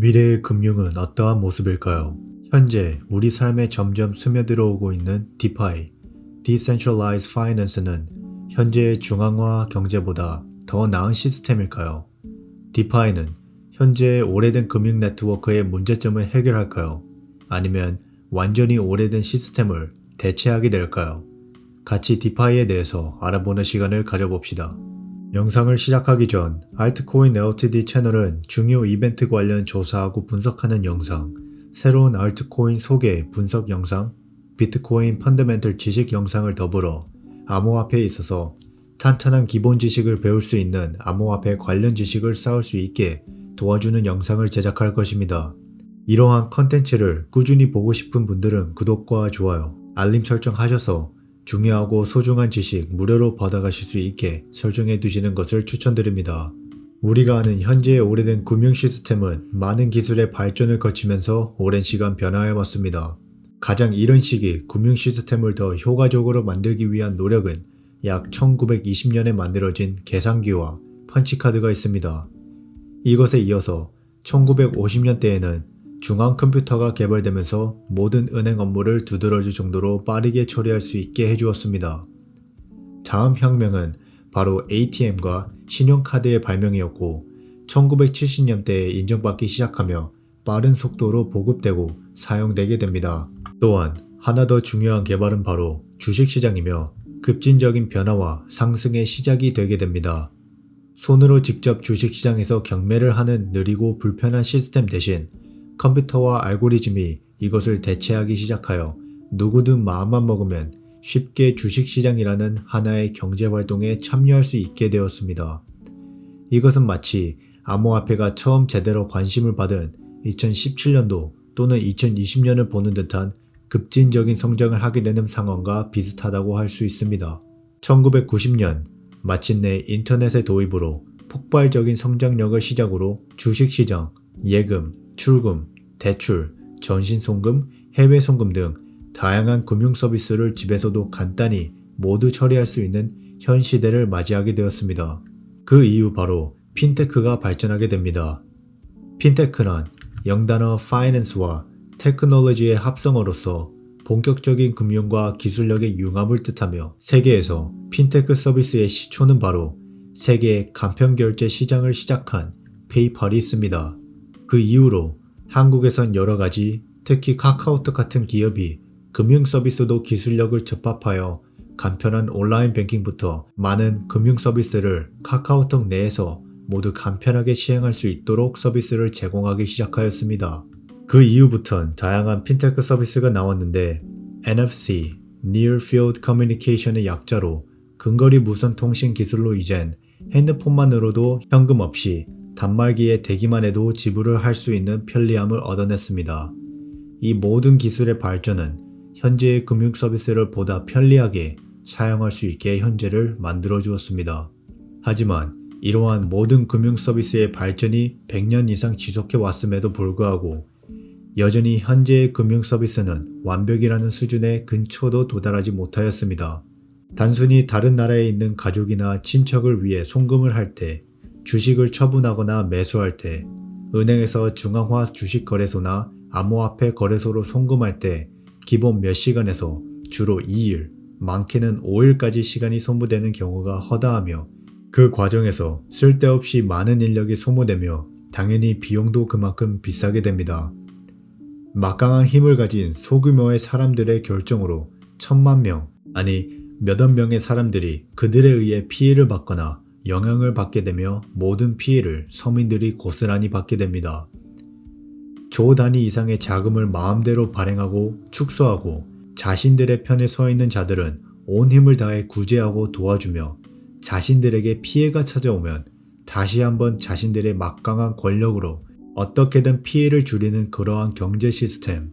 미래의 금융은 어떠한 모습일까요? 현재 우리 삶에 점점 스며들어오고 있는 DeFi, Decentralized Finance는 현재의 중앙화 경제보다 더 나은 시스템일까요? DeFi는 현재의 오래된 금융 네트워크의 문제점을 해결할까요? 아니면 완전히 오래된 시스템을 대체하게 될까요? 같이 DeFi에 대해서 알아보는 시간을 가져봅시다. 영상을 시작하기 전 알트코인 LTD 채널은 중요 이벤트 관련 조사하고 분석하는 영상, 새로운 알트코인 소개 분석 영상, 비트코인 펀더멘털 지식 영상을 더불어 암호화폐에 있어서 탄탄한 기본 지식을 배울 수 있는 암호화폐 관련 지식을 쌓을 수 있게 도와주는 영상을 제작할 것입니다. 이러한 컨텐츠를 꾸준히 보고 싶은 분들은 구독과 좋아요, 알림 설정 하셔서 중요하고 소중한 지식 무료로 받아가실 수 있게 설정해 두시는 것을 추천드립니다. 우리가 아는 현재의 오래된 금융 시스템은 많은 기술의 발전을 거치면서 오랜 시간 변화해 왔습니다. 가장 이른 시기 금융 시스템을 더 효과적으로 만들기 위한 노력은 약 1920년에 만들어진 계산기와 펀치카드가 있습니다. 이것에 이어서 1950년대에는 중앙 컴퓨터가 개발되면서 모든 은행 업무를 두드러질 정도로 빠르게 처리할 수 있게 해주었습니다. 다음 혁명은 바로 ATM과 신용카드의 발명이었고 1970년대에 인정받기 시작하며 빠른 속도로 보급되고 사용되게 됩니다. 또한 하나 더 중요한 개발은 바로 주식시장이며 급진적인 변화와 상승의 시작이 되게 됩니다. 손으로 직접 주식시장에서 경매를 하는 느리고 불편한 시스템 대신 컴퓨터와 알고리즘이 이것을 대체하기 시작하여 누구든 마음만 먹으면 쉽게 주식시장이라는 하나의 경제활동에 참여할 수 있게 되었습니다. 이것은 마치 암호화폐가 처음 제대로 관심을 받은 2017년도 또는 2020년을 보는 듯한 급진적인 성장을 하게 되는 상황과 비슷하다고 할 수 있습니다. 1990년 마침내 인터넷의 도입으로 폭발적인 성장력을 시작으로 주식시장, 예금, 출금, 대출, 전신송금, 해외송금 등 다양한 금융 서비스를 집에서도 간단히 모두 처리할 수 있는 현 시대를 맞이하게 되었습니다. 그 이후 바로 핀테크가 발전하게 됩니다. 핀테크란 영단어 파이낸스와 테크놀로지의 합성어로서 본격적인 금융과 기술력의 융합을 뜻하며 세계에서 핀테크 서비스의 시초는 바로 세계 간편결제 시장을 시작한 페이팔이 있습니다. 그 이후로 한국에선 여러 가지 특히 카카오톡 같은 기업이 금융 서비스도 기술력을 접합하여 간편한 온라인 뱅킹부터 많은 금융 서비스를 카카오톡 내에서 모두 간편하게 시행할 수 있도록 서비스를 제공하기 시작하였습니다. 그 이후부턴 다양한 핀테크 서비스가 나왔는데 NFC, Near Field Communication의 약자로 근거리 무선 통신 기술로 이젠 핸드폰만으로도 현금 없이 단말기에 대기만 해도 지불을 할 수 있는 편리함을 얻어냈습니다. 이 모든 기술의 발전은 현재의 금융 서비스를 보다 편리하게 사용할 수 있게 현재를 만들어 주었습니다. 하지만 이러한 모든 금융 서비스의 발전이 100년 이상 지속해 왔음에도 불구하고 여전히 현재의 금융 서비스는 완벽이라는 수준의 근처도 도달하지 못하였습니다. 단순히 다른 나라에 있는 가족이나 친척을 위해 송금을 할 때, 주식을 처분하거나 매수할 때, 은행에서 중앙화 주식 거래소나 암호화폐 거래소로 송금할 때 기본 몇 시간에서 주로 2일, 많게는 5일까지 시간이 소모되는 경우가 허다하며 그 과정에서 쓸데없이 많은 인력이 소모되며 당연히 비용도 그만큼 비싸게 됩니다. 막강한 힘을 가진 소규모의 사람들의 결정으로 천만 명, 아니 몇억 명의 사람들이 그들에 의해 피해를 받거나 영향을 받게 되며 모든 피해를 서민들이 고스란히 받게 됩니다. 조 단위 이상의 자금을 마음대로 발행하고 축소하고 자신들의 편에 서 있는 자들은 온 힘을 다해 구제하고 도와주며 자신들에게 피해가 찾아오면 다시 한번 자신들의 막강한 권력으로 어떻게든 피해를 줄이는 그러한 경제 시스템.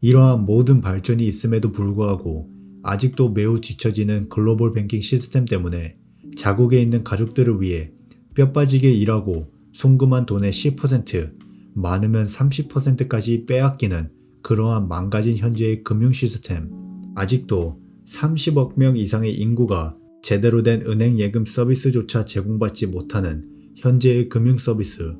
이러한 모든 발전이 있음에도 불구하고 아직도 매우 뒤처지는 글로벌 뱅킹 시스템 때문에 자국에 있는 가족들을 위해 뼈 빠지게 일하고 송금한 돈의 10%, 많으면 30%까지 빼앗기는 그러한 망가진 현재의 금융 시스템. 아직도 30억 명 이상의 인구가 제대로 된 은행 예금 서비스조차 제공받지 못하는 현재의 금융 서비스.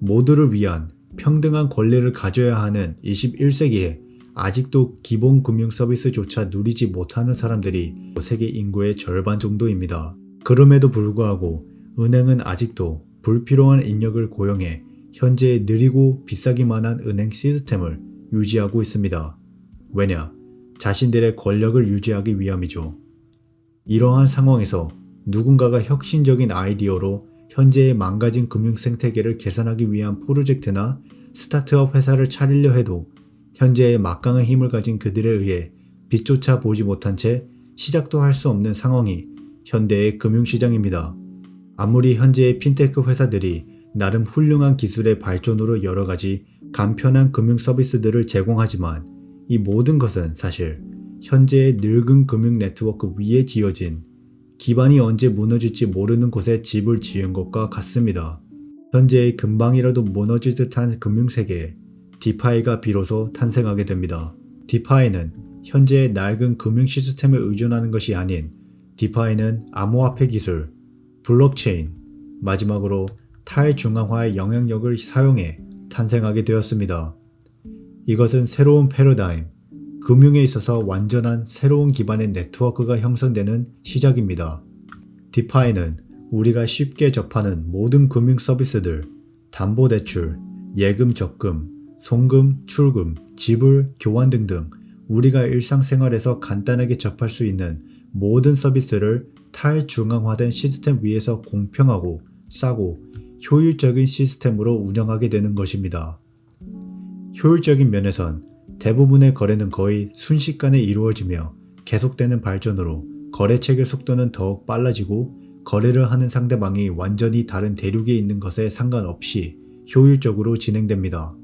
모두를 위한 평등한 권리를 가져야 하는 21세기에 아직도 기본 금융 서비스조차 누리지 못하는 사람들이 세계 인구의 절반 정도입니다. 그럼에도 불구하고 은행은 아직도 불필요한 인력을 고용해 현재 느리고 비싸기만 한 은행 시스템을 유지하고 있습니다. 왜냐? 자신들의 권력을 유지하기 위함이죠. 이러한 상황에서 누군가가 혁신적인 아이디어로 현재의 망가진 금융 생태계를 개선하기 위한 프로젝트나 스타트업 회사를 차리려 해도 현재의 막강한 힘을 가진 그들에 의해 빛조차 보지 못한 채 시작도 할 수 없는 상황이 현대의 금융시장입니다. 아무리 현재의 핀테크 회사들이 나름 훌륭한 기술의 발전으로 여러 가지 간편한 금융 서비스들을 제공하지만 이 모든 것은 사실 현재의 늙은 금융 네트워크 위에 지어진 기반이 언제 무너질지 모르는 곳에 집을 지은 것과 같습니다. 현재의 금방이라도 무너질 듯한 금융세계에 디파이가 비로소 탄생하게 됩니다. 디파이는 현재의 낡은 금융 시스템에 의존하는 것이 아닌 디파이는 암호화폐 기술, 블록체인, 마지막으로 탈중앙화의 영향력을 사용해 탄생하게 되었습니다. 이것은 새로운 패러다임, 금융에 있어서 완전한 새로운 기반의 네트워크가 형성되는 시작입니다. 디파이는 우리가 쉽게 접하는 모든 금융 서비스들, 담보대출, 예금 적금, 송금, 출금, 지불, 교환 등등 우리가 일상생활에서 간단하게 접할 수 있는 모든 서비스를 탈중앙화된 시스템 위에서 공평하고 싸고 효율적인 시스템으로 운영하게 되는 것입니다. 효율적인 면에선 대부분의 거래는 거의 순식간에 이루어지며 계속되는 발전으로 거래 체결 속도는 더욱 빨라지고 거래를 하는 상대방이 완전히 다른 대륙에 있는 것에 상관없이 효율적으로 진행됩니다.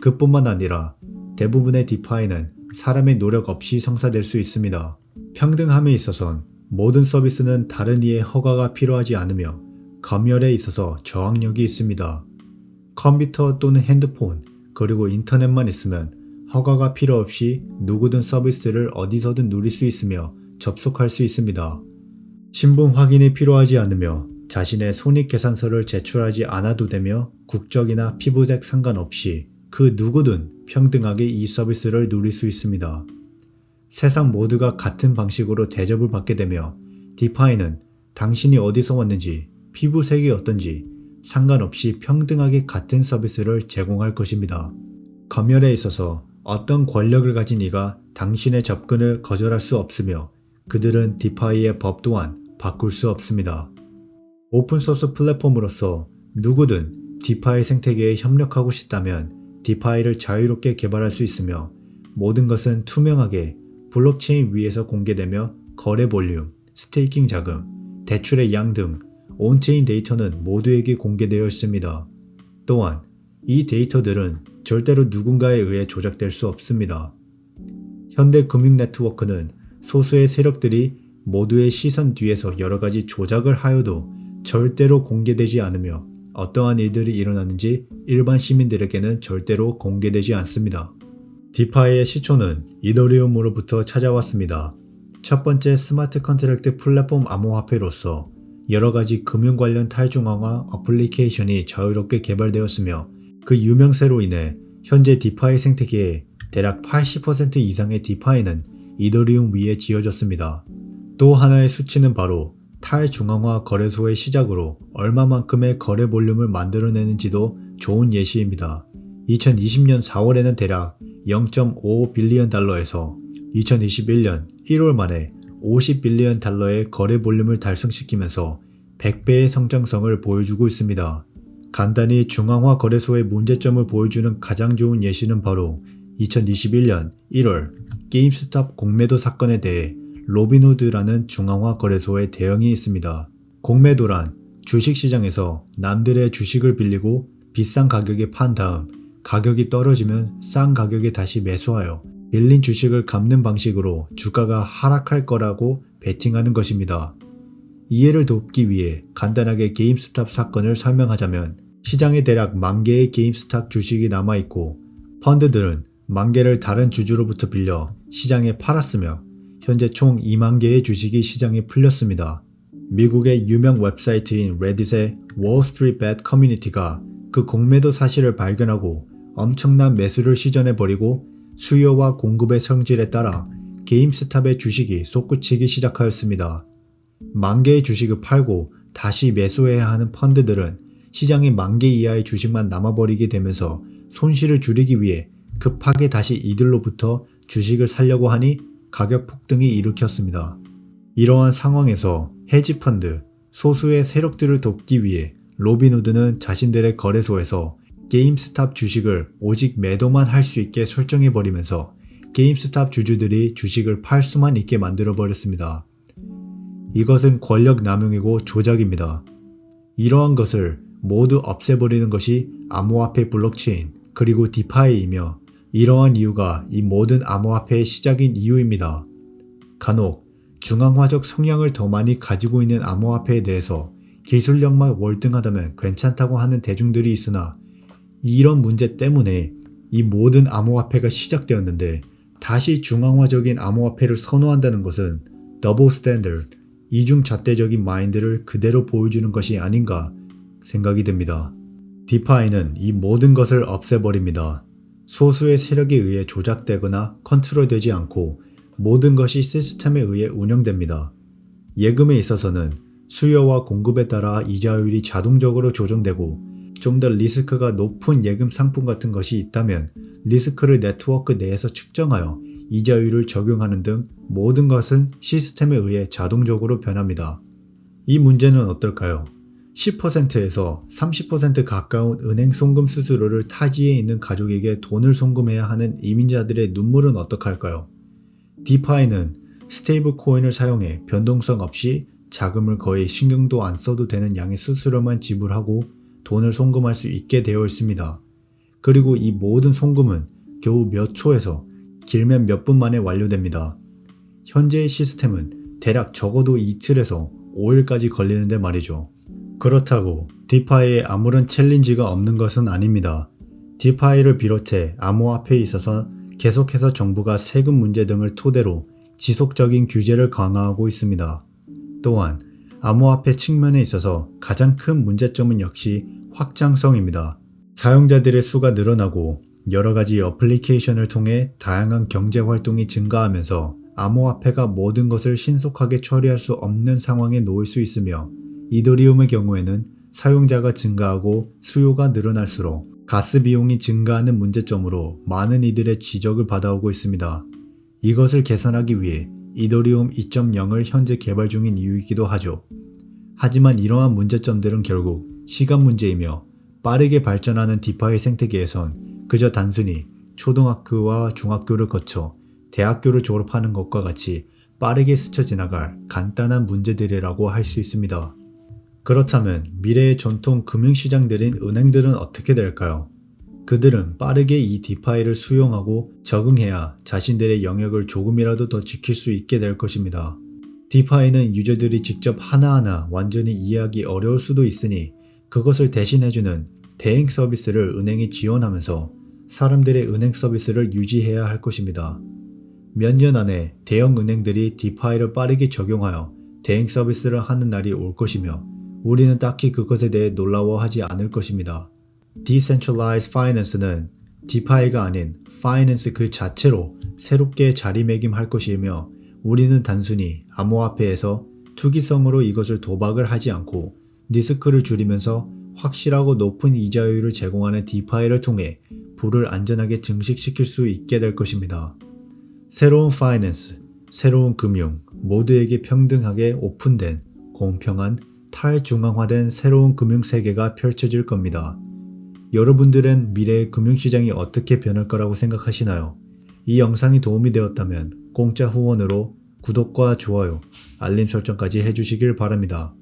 그뿐만 아니라 대부분의 디파이는 사람의 노력 없이 성사될 수 있습니다. 평등함에 있어선 모든 서비스는 다른 이의 허가가 필요하지 않으며 검열에 있어서 저항력이 있습니다. 컴퓨터 또는 핸드폰 그리고 인터넷만 있으면 허가가 필요 없이 누구든 서비스를 어디서든 누릴 수 있으며 접속할 수 있습니다. 신분 확인이 필요하지 않으며 자신의 손익계산서를 제출하지 않아도 되며 국적이나 피부색 상관없이 그 누구든 평등하게 이 서비스를 누릴 수 있습니다. 세상 모두가 같은 방식으로 대접을 받게 되며 디파이는 당신이 어디서 왔는지 피부색이 어떤지 상관없이 평등하게 같은 서비스를 제공할 것입니다. 검열에 있어서 어떤 권력을 가진 이가 당신의 접근을 거절할 수 없으며 그들은 디파이의 법 또한 바꿀 수 없습니다. 오픈소스 플랫폼으로서 누구든 디파이 생태계에 협력하고 싶다면 디파이를 자유롭게 개발할 수 있으며 모든 것은 투명하게 블록체인 위에서 공개되며 거래 볼륨, 스테이킹 자금, 대출의 양 등 온체인 데이터는 모두에게 공개되어 있습니다. 또한 이 데이터들은 절대로 누군가에 의해 조작될 수 없습니다. 현대 금융 네트워크는 소수의 세력들이 모두의 시선 뒤에서 여러 가지 조작을 하여도 절대로 공개되지 않으며 어떠한 일들이 일어나는지 일반 시민들에게는 절대로 공개되지 않습니다. 디파이의 시초는 이더리움으로부터 찾아왔습니다. 첫 번째 스마트 컨트랙트 플랫폼 암호화폐로서 여러 가지 금융 관련 탈중앙화 어플리케이션이 자유롭게 개발되었으며 그 유명세로 인해 현재 디파이 생태계의 대략 80% 이상의 디파이는 이더리움 위에 지어졌습니다. 또 하나의 수치는 바로 탈중앙화 거래소의 시작으로 얼마만큼의 거래 볼륨을 만들어내는지도 좋은 예시입니다. 2020년 4월에는 대략 0.5 빌리언 달러에서 2021년 1월 만에 50 빌리언 달러의 거래 볼륨을 달성시키면서 100배의 성장성을 보여주고 있습니다. 간단히 중앙화 거래소의 문제점을 보여주는 가장 좋은 예시는 바로 2021년 1월 게임스탑 공매도 사건에 대해 로빈후드라는 중앙화 거래소의 대응이 있습니다. 공매도란 주식시장에서 남들의 주식을 빌리고 비싼 가격에 판 다음 가격이 떨어지면 싼 가격에 다시 매수하여 빌린 주식을 갚는 방식으로 주가가 하락할 거라고 베팅하는 것입니다. 이해를 돕기 위해 간단하게 게임스탑 사건을 설명하자면 시장에 대략 만 개의 게임스탑 주식이 남아있고 펀드들은 만 개를 다른 주주로부터 빌려 시장에 팔았으며 현재 총 2만 개의 주식이 시장에 풀렸습니다. 미국의 유명 웹사이트인 레딧의 Street Bet 커뮤니티가 그 공매도 사실을 발견하고 엄청난 매수를 시전해버리고 수요와 공급의 성질에 따라 게임스탑의 주식이 솟구치기 시작하였습니다. 만 개의 주식을 팔고 다시 매수해야 하는 펀드들은 시장에 만 개 이하의 주식만 남아버리게 되면서 손실을 줄이기 위해 급하게 다시 이들로부터 주식을 살려고 하니 가격 폭등이 일으켰습니다. 이러한 상황에서 헤지펀드, 소수의 세력들을 돕기 위해 로빈후드는 자신들의 거래소에서 게임스탑 주식을 오직 매도만 할 수 있게 설정해버리면서 게임스탑 주주들이 주식을 팔 수만 있게 만들어버렸습니다. 이것은 권력 남용이고 조작입니다. 이러한 것을 모두 없애버리는 것이 암호화폐 블록체인 그리고 디파이이며 이러한 이유가 이 모든 암호화폐의 시작인 이유입니다. 간혹 중앙화적 성향을 더 많이 가지고 있는 암호화폐에 대해서 기술력만 월등하다면 괜찮다고 하는 대중들이 있으나 이런 문제 때문에 이 모든 암호화폐가 시작되었는데 다시 중앙화적인 암호화폐를 선호한다는 것은 더블 스탠더드, 이중잣대적인 마인드를 그대로 보여주는 것이 아닌가 생각이 듭니다. 디파이는 이 모든 것을 없애버립니다. 소수의 세력에 의해 조작되거나 컨트롤되지 않고 모든 것이 시스템에 의해 운영됩니다. 예금에 있어서는 수요와 공급에 따라 이자율이 자동적으로 조정되고 좀 더 리스크가 높은 예금 상품 같은 것이 있다면 리스크를 네트워크 내에서 측정하여 이자율을 적용하는 등 모든 것은 시스템에 의해 자동적으로 변합니다. 이 문제는 어떨까요? 10%에서 30% 가까운 은행 송금 수수료를 타지에 있는 가족에게 돈을 송금해야 하는 이민자들의 눈물은 어떡할까요? 디파이는 스테이블 코인을 사용해 변동성 없이 자금을 거의 신경도 안 써도 되는 양의 수수료만 지불하고 돈을 송금할 수 있게 되어 있습니다. 그리고 이 모든 송금은 겨우 몇 초에서 길면 몇 분 만에 완료됩니다. 현재의 시스템은 대략 적어도 이틀에서 5일까지 걸리는데 말이죠. 그렇다고 디파이에 아무런 챌린지가 없는 것은 아닙니다. 디파이를 비롯해 암호화폐에 있어서 계속해서 정부가 세금 문제 등을 토대로 지속적인 규제를 강화하고 있습니다. 또한 암호화폐 측면에 있어서 가장 큰 문제점은 역시 확장성입니다. 사용자들의 수가 늘어나고 여러 가지 어플리케이션을 통해 다양한 경제 활동이 증가하면서 암호화폐가 모든 것을 신속하게 처리할 수 없는 상황에 놓일 수 있으며 이더리움의 경우에는 사용자가 증가하고 수요가 늘어날수록 가스 비용이 증가하는 문제점으로 많은 이들의 지적을 받아오고 있습니다. 이것을 개선하기 위해 이더리움 2.0을 현재 개발 중인 이유이기도 하죠. 하지만 이러한 문제점들은 결국 시간 문제이며 빠르게 발전하는 디파이 생태계에선 그저 단순히 초등학교와 중학교를 거쳐 대학교를 졸업하는 것과 같이 빠르게 스쳐 지나갈 간단한 문제들이라고 할 수 있습니다. 그렇다면 미래의 전통 금융시장들인 은행들은 어떻게 될까요? 그들은 빠르게 이 디파이를 수용하고 적응해야 자신들의 영역을 조금이라도 더 지킬 수 있게 될 것입니다. 디파이는 유저들이 직접 하나하나 완전히 이해하기 어려울 수도 있으니 그것을 대신해주는 대행 서비스를 은행이 지원하면서 사람들의 은행 서비스를 유지해야 할 것입니다. 몇 년 안에 대형 은행들이 디파이를 빠르게 적용하여 대행 서비스를 하는 날이 올 것이며 우리는 딱히 그것에 대해 놀라워하지 않을 것입니다. Decentralized Finance는 디파이가 아닌 파이낸스 그 자체로 새롭게 자리매김할 것이며 우리는 단순히 암호화폐에서 투기성으로 이것을 도박을 하지 않고 리스크를 줄이면서 확실하고 높은 이자율을 제공하는 디파이를 통해 부를 안전하게 증식시킬 수 있게 될 것입니다. 새로운 파이낸스, 새로운 금융, 모두에게 평등하게 오픈된 공평한 탈중앙화된 새로운 금융 세계가 펼쳐질 겁니다. 여러분들은 미래의 금융시장이 어떻게 변할 거라고 생각하시나요? 이 영상이 도움이 되었다면 공짜 후원으로 구독과 좋아요, 알림 설정까지 해주시길 바랍니다.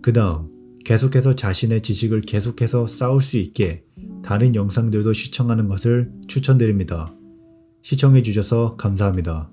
그 다음 계속해서 자신의 지식을 계속해서 쌓을 수 있게 다른 영상들도 시청하는 것을 추천드립니다. 시청해주셔서 감사합니다.